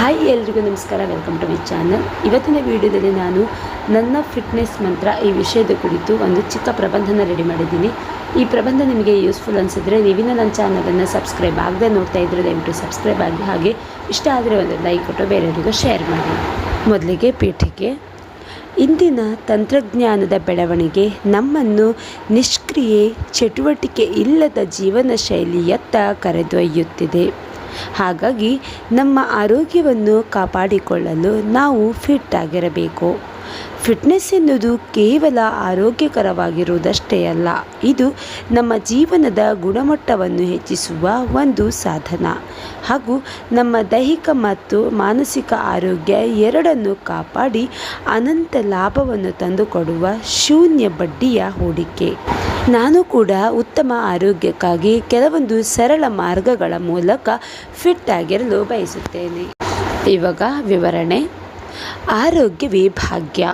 Hi ಎಲ್ರಿಗೂ ನಮಸ್ಕಾರ welcome to my channel ಇವತ್ತಿನ ವಿಡಿಯೋದಲ್ಲಿ ನಾನು ನನ್ನ ಫಿಟ್ನೆಸ್ ಮಂತ್ರ ಈ ವಿಷಯದ ಕುರಿತು ಒಂದು ಚಿಕ್ಕ ಪ್ರಬಂಧನ ರೆಡಿ ಮಾಡಿದ್ದೀನಿ. ಈ ಪ್ರಬಂಧ ನಿಮಗೆ ಯೂಸ್ಫುಲ್ ಅನಿಸಿದ್ರೆ ನೀವಿನ ನನ್ನ ಚಾನಲನ್ನು ಸಬ್ಸ್ಕ್ರೈಬ್ ಆಗದೆ ನೋಡ್ತಾ ಇದ್ದರೆ ದಯವಿಟ್ಟು ಸಬ್ಸ್ಕ್ರೈಬ್ ಆಗಿ, ಹಾಗೆ ಇಷ್ಟ ಆದರೆ ಒಂದು ಲೈಕ್ ಕೊಟ್ಟು ಬೇರೆಯವರಿಗೂ ಶೇರ್ ಮಾಡಿ. ಮೊದಲಿಗೆ ಪೀಠಿಕೆ ಇಂದಿನ ತಂತ್ರಜ್ಞಾನದ ಬೆಳವಣಿಗೆ, ನಮ್ಮನ್ನು ನಿಷ್ಕ್ರಿಯೆ ಚಟುವಟಿಕೆ ಇಲ್ಲದ ಜೀವನ ಶೈಲಿಯತ್ತ ಕರೆದೊಯ್ಯುತ್ತಿದೆ. ಹಾಗಾಗಿ ನಮ್ಮ ಆರೋಗ್ಯವನ್ನು ಕಾಪಾಡಿಕೊಳ್ಳಲು ನಾವು ಫಿಟ್ ಆಗಿರಬೇಕು. ಫಿಟ್ನೆಸ್ ಎನ್ನುವುದು ಕೇವಲ ಆರೋಗ್ಯಕರವಾಗಿರುವುದಷ್ಟೇ ಅಲ್ಲ, ಇದು ನಮ್ಮ ಜೀವನದ ಗುಣಮಟ್ಟವನ್ನು ಹೆಚ್ಚಿಸುವ ಒಂದು ಸಾಧನ. ಹಾಗೂ ನಮ್ಮ ದೈಹಿಕ ಮತ್ತು ಮಾನಸಿಕ ಆರೋಗ್ಯ ಎರಡನ್ನು ಕಾಪಾಡಿ ಅನಂತ ಲಾಭವನ್ನು ತಂದುಕೊಡುವ ಶೂನ್ಯ ಬಡ್ಡಿಯ ಹೂಡಿಕೆ. ನಾನು ಕೂಡ ಉತ್ತಮ ಆರೋಗ್ಯಕ್ಕಾಗಿ ಕೆಲವೊಂದು ಸರಳ ಮಾರ್ಗಗಳ ಮೂಲಕ ಫಿಟ್ ಆಗಿರಲು ಬಯಸುತ್ತೇನೆ. ಇವಾಗ ವಿವರಣೆ. ಆರೋಗ್ಯವೇ ಭಾಗ್ಯ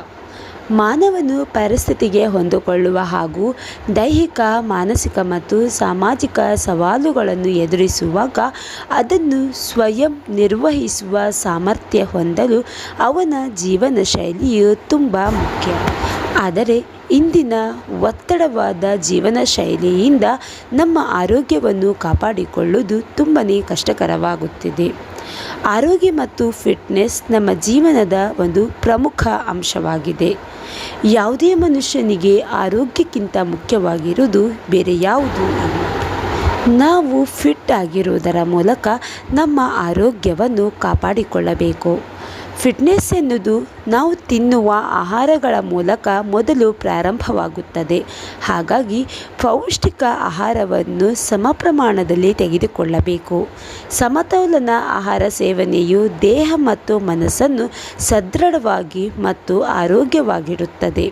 ಮಾನವನು ಪರಿಸ್ಥಿತಿಗೆ ಹೊಂದಿಕೊಳ್ಳುವ ಹಾಗೂ ದೈಹಿಕ, ಮಾನಸಿಕ ಮತ್ತು ಸಾಮಾಜಿಕ ಸವಾಲುಗಳನ್ನು ಎದುರಿಸುವಾಗ ಅದನ್ನು ಸ್ವಯಂ ನಿರ್ವಹಿಸುವ ಸಾಮರ್ಥ್ಯ ಹೊಂದಲು ಅವನ ಜೀವನ ಶೈಲಿಯು ತುಂಬ ಮುಖ್ಯ. ಆದರೆ ಇಂದಿನ ಒತ್ತಡವಾದ ಜೀವನ ಶೈಲಿಯಿಂದ ನಮ್ಮ ಆರೋಗ್ಯವನ್ನು ಕಾಪಾಡಿಕೊಳ್ಳುವುದು ತುಂಬಾ ಕಷ್ಟಕರವಾಗುತ್ತಿದೆ. ಆರೋಗ್ಯ ಮತ್ತು ಫಿಟ್ನೆಸ್ ನಮ್ಮ ಜೀವನದ ಒಂದು ಪ್ರಮುಖ ಅಂಶವಾಗಿದೆ. ಯಾವುದೇ ಮನುಷ್ಯನಿಗೆ ಆರೋಗ್ಯಕ್ಕಿಂತ ಮುಖ್ಯವಾಗಿರುವುದು ಬೇರೆ ಯಾವುದೂ ಇಲ್ಲ. ನಾವು ಫಿಟ್ ಆಗಿರುವುದರ ಮೂಲಕ ನಮ್ಮ ಆರೋಗ್ಯವನ್ನು ಕಾಪಾಡಿಕೊಳ್ಳಬೇಕು. ಫಿಟ್ನೆಸ್ ಎನ್ನುವುದು ನಾವು ತಿನ್ನುವ ಆಹಾರಗಳ ಮೂಲಕ ಮೊದಲು ಪ್ರಾರಂಭವಾಗುತ್ತದೆ. ಹಾಗಾಗಿ ಪೌಷ್ಟಿಕ ಆಹಾರವನ್ನು ಸಮ ಪ್ರಮಾಣದಲ್ಲಿ ತೆಗೆದುಕೊಳ್ಳಬೇಕು. ಸಮತೋಲನ ಆಹಾರ ಸೇವನೆಯು ದೇಹ ಮತ್ತು ಮನಸ್ಸನ್ನು ಸದೃಢವಾಗಿ ಮತ್ತು ಆರೋಗ್ಯವಾಗಿಡುತ್ತದೆ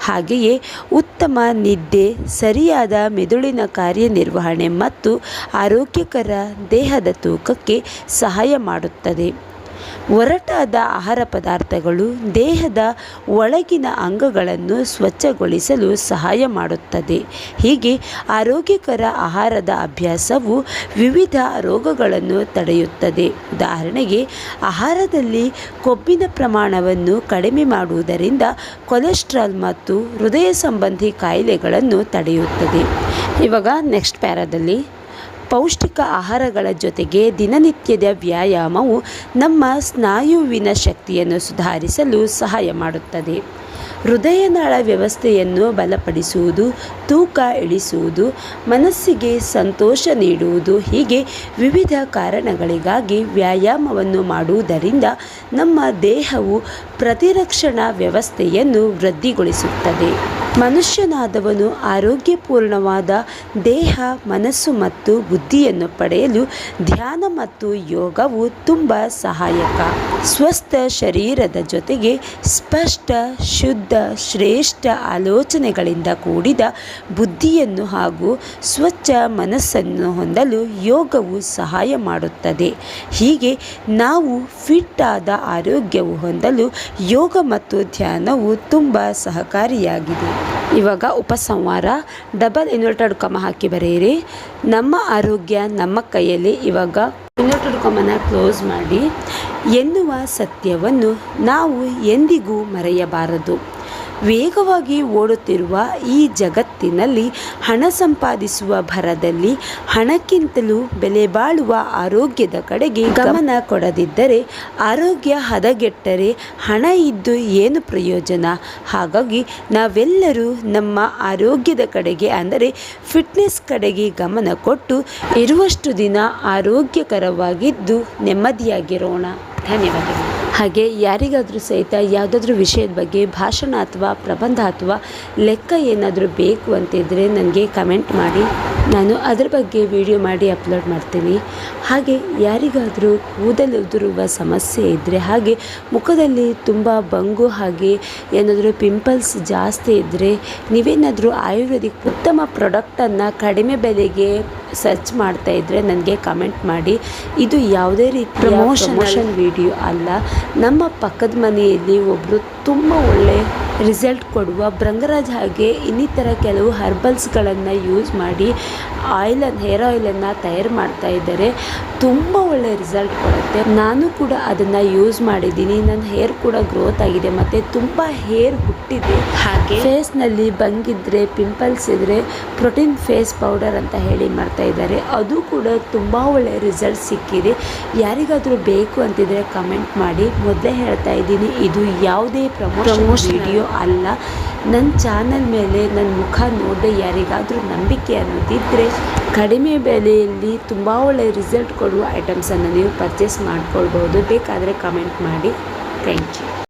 ಹಾಗೆಯೇ ಉತ್ತಮ ನಿದ್ದೆ, ಸರಿಯಾದ ಮೆದುಳಿನ ಕಾರ್ಯನಿರ್ವಹಣೆ ಮತ್ತು ಆರೋಗ್ಯಕರ ದೇಹದ ತೂಕಕ್ಕೆ ಸಹಾಯ ಮಾಡುತ್ತದೆ. ಒರಟಾದ ಆಹಾರ ಪದಾರ್ಥಗಳು ದೇಹದ ಒಳಗಿನ ಅಂಗಗಳನ್ನು ಸ್ವಚ್ಛಗೊಳಿಸಲು ಸಹಾಯ ಮಾಡುತ್ತದೆ. ಹೀಗೆ ಆರೋಗ್ಯಕರ ಆಹಾರದ ಅಭ್ಯಾಸವು ವಿವಿಧ ರೋಗಗಳನ್ನು ತಡೆಯುತ್ತದೆ. ಉದಾಹರಣೆಗೆ, ಆಹಾರದಲ್ಲಿ ಕೊಬ್ಬಿನ ಪ್ರಮಾಣವನ್ನು ಕಡಿಮೆ ಮಾಡುವುದರಿಂದ ಕೊಲೆಸ್ಟ್ರಾಲ್ ಮತ್ತು ಹೃದಯ ಸಂಬಂಧಿ ಕಾಯಿಲೆಗಳನ್ನು ತಡೆಯುತ್ತದೆ. ಇವಾಗ ನೆಕ್ಸ್ಟ್ ಪ್ಯಾರಾದಲ್ಲಿ ಪೌಷ್ಟಿಕ ಆಹಾರಗಳ ಜೊತೆಗೆ ದಿನನಿತ್ಯದ ವ್ಯಾಯಾಮವು ನಮ್ಮ ಸ್ನಾಯುವಿನ ಶಕ್ತಿಯನ್ನು ಸುಧಾರಿಸಲು ಸಹಾಯ ಮಾಡುತ್ತದೆ. ಹೃದಯನಾಳ ವ್ಯವಸ್ಥೆಯನ್ನು ಬಲಪಡಿಸುವುದು, ತೂಕ ಇಳಿಸುವುದು, ಮನಸ್ಸಿಗೆ ಸಂತೋಷ ನೀಡುವುದು ಹೀಗೆ ವಿವಿಧ ಕಾರಣಗಳಿಗಾಗಿ ವ್ಯಾಯಾಮವನ್ನು ಮಾಡುವುದರಿಂದ ನಮ್ಮ ದೇಹವು ಪ್ರತಿರಕ್ಷಣಾ ವ್ಯವಸ್ಥೆಯನ್ನು ವೃದ್ಧಿಗೊಳಿಸುತ್ತದೆ. ಮನುಷ್ಯನಾದವನು ಆರೋಗ್ಯಪೂರ್ಣವಾದ ದೇಹ, ಮನಸ್ಸು ಮತ್ತು ಬುದ್ಧಿಯನ್ನು ಪಡೆಯಲು ಧ್ಯಾನ ಮತ್ತು ಯೋಗವು ತುಂಬ ಸಹಾಯಕ. ಸ್ವಸ್ಥ ಶರೀರದ ಜೊತೆಗೆ ಸ್ಪಷ್ಟ, ಶುದ್ಧ, ಶ್ರೇಷ್ಠ ಆಲೋಚನೆಗಳಿಂದ ಕೂಡಿದ ಬುದ್ಧಿಯನ್ನು ಹಾಗೂ ಸ್ವಚ್ಛ ಮನಸ್ಸನ್ನು ಹೊಂದಲು ಯೋಗವು ಸಹಾಯ ಮಾಡುತ್ತದೆ. ಹೀಗೆ ನಾವು ಫಿಟ್ ಆದ ಆರೋಗ್ಯವು ಹೊಂದಲು ಯೋಗ ಮತ್ತು ಧ್ಯಾನವು ತುಂಬ ಸಹಕಾರಿಯಾಗಿದೆ. ಇವಾಗ ಉಪಸಂಹಾರ ಡಬಲ್ ಇನ್ವರ್ಟೆಡ್ ಕಮ ಹಾಕಿ ಬರೆಯಿರಿ. ನಮ್ಮ ಆರೋಗ್ಯ, ನಮ್ಮ ಕೈಯಲ್ಲಿ ಇವಾಗ ಇನ್ವರ್ಟೆಡ್ ಕಮನ ಕ್ಲೋಸ್ ಮಾಡಿ ಎನ್ನುವ ಸತ್ಯವನ್ನು ನಾವು ಎಂದಿಗೂ ಮರೆಯಬಾರದು. ವೇಗವಾಗಿ ಓಡುತ್ತಿರುವ ಈ ಜಗತ್ತಿನಲ್ಲಿ ಹಣ ಸಂಪಾದಿಸುವ ಭರದಲ್ಲಿ ಹಣಕ್ಕಿಂತಲೂ ಬೆಲೆ ಬಾಳುವ ಆರೋಗ್ಯದ ಕಡೆಗೆ ಗಮನ ಕೊಡದಿದ್ದರೆ ಆರೋಗ್ಯ ಹದಗೆಟ್ಟರೆ ಹಣ ಇದ್ದು ಏನು ಪ್ರಯೋಜನ? ಹಾಗಾಗಿ ನಾವೆಲ್ಲರೂ ನಮ್ಮ ಆರೋಗ್ಯದ ಕಡೆಗೆ ಅಂದರೆ ಫಿಟ್ನೆಸ್ ಕಡೆಗೆ ಗಮನ ಕೊಟ್ಟು ಇರುವಷ್ಟು ದಿನ ಆರೋಗ್ಯಕರವಾಗಿದ್ದು ನೆಮ್ಮದಿಯಾಗಿರೋಣ. ಧನ್ಯವಾದಗಳು. ಹಾಗೆ ಯಾರಿಗಾದರೂ ಸಹಿತ ಯಾವುದಾದ್ರೂ ವಿಷಯದ ಬಗ್ಗೆ ಭಾಷಣ ಅಥವಾ ಪ್ರಬಂಧ ಅಥವಾ ಲೆಕ್ಕ ಏನಾದರೂ ಬೇಕು ಅಂತಿದ್ದರೆ ನನಗೆ ಕಮೆಂಟ್ ಮಾಡಿ. ನಾನು ಅದ್ರ ಬಗ್ಗೆ ವಿಡಿಯೋ ಮಾಡಿ ಅಪ್ಲೋಡ್ ಮಾಡ್ತೀನಿ. ಹಾಗೆ ಯಾರಿಗಾದರೂ ಕೂದಲು ಉದುರುವ ಸಮಸ್ಯೆ ಇದ್ದರೆ ಹಾಗೆ ಮುಖದಲ್ಲಿ ತುಂಬ ಬಂಗು ಹಾಗೆ ಏನಾದರೂ ಪಿಂಪಲ್ಸ್ ಜಾಸ್ತಿ ಇದ್ದರೆ ನೀವೇನಾದರೂ ಆಯುರ್ವೇದಿಕ್ ಉತ್ತಮ ಪ್ರಾಡಕ್ಟನ್ನು ಕಡಿಮೆ ಬೆಲೆಗೆ ಸರ್ಚ್ ಮಾಡ್ತಾ ಇದ್ದರೆ ನನಗೆ ಕಮೆಂಟ್ ಮಾಡಿ. ಇದು ಯಾವುದೇ ರೀತಿ ಪ್ರಮೋಷನ್ ವಿಡಿಯೋ ಅಲ್ಲ. ನಮ್ಮ ಪಕ್ಕದ ಮನೆಯಲ್ಲಿ ಒಬ್ಬರು ತುಂಬ ಒಳ್ಳೆ ರಿಸಲ್ಟ್ ಕೊಡುವ ಭೃಂಗರಾಜ್ ಹಾಗೆ ಇನ್ನಿತರ ಕೆಲವು ಹರ್ಬಲ್ಸ್ಗಳನ್ನು ಯೂಸ್ ಮಾಡಿ ಆಯಿಲನ್ನು ಹೇರ್ ಆಯಿಲನ್ನು ತಯಾರು ಮಾಡ್ತಾ ಇದ್ದಾರೆ. ತುಂಬ ಒಳ್ಳೆ ರಿಸಲ್ಟ್ ಕೊಡುತ್ತೆ. ನಾನು ಕೂಡ ಅದನ್ನು ಯೂಸ್ ಮಾಡಿದ್ದೀನಿ. ನನ್ನ ಹೇರ್ ಕೂಡ ಗ್ರೋತ್ ಆಗಿದೆ. ಮತ್ತು ತುಂಬ ಹೇರ್ ಹುಟ್ಟಿದೆ. ಹಾಗೆ ಫೇಸ್ನಲ್ಲಿ ಬಂಗಿದ್ರೆ ಪಿಂಪಲ್ಸ್ ಇದ್ದರೆ ಪ್ರೋಟೀನ್ ಫೇಸ್ ಪೌಡರ್ ಅಂತ ಹೇಳಿ ಮಾಡ್ತಾ ಇದ್ದಾರೆ. ಅದು ಕೂಡ ತುಂಬ ಒಳ್ಳೆ ರಿಸಲ್ಟ್ ಸಿಕ್ಕಿದೆ. ಯಾರಿಗಾದರೂ ಬೇಕು ಅಂತಿದ್ರೆ ಕಮೆಂಟ್ ಮಾಡಿ. ಮೊದಲೇ ಹೇಳ್ತಾ ಇದ್ದೀನಿ, ಇದು ಯಾವುದೇ ಪ್ರಮೋಷನ್ ವಿಡಿಯೋ ಅಲ್ಲ. ನನ್ನ ಚಾನಲ್ ಮೇಲೆ ನನ್ನ ಮುಖ ನೋಡದೆ ಯಾರಿಗಾದರೂ ನಂಬಿಕೆ ಅನ್ನೋದಿದ್ದರೆ ಕಡಿಮೆ ಬೆಲೆಯಲ್ಲಿ ತುಂಬ ಒಳ್ಳೆಯ ರಿಸಲ್ಟ್ ಕೊಡುವ ಐಟಮ್ಸನ್ನು ನೀವು ಪರ್ಚೇಸ್ ಮಾಡ್ಕೊಳ್ಬೋದು ಬೇಕಾದರೆ ಕಮೆಂಟ್ ಮಾಡಿ. Thank you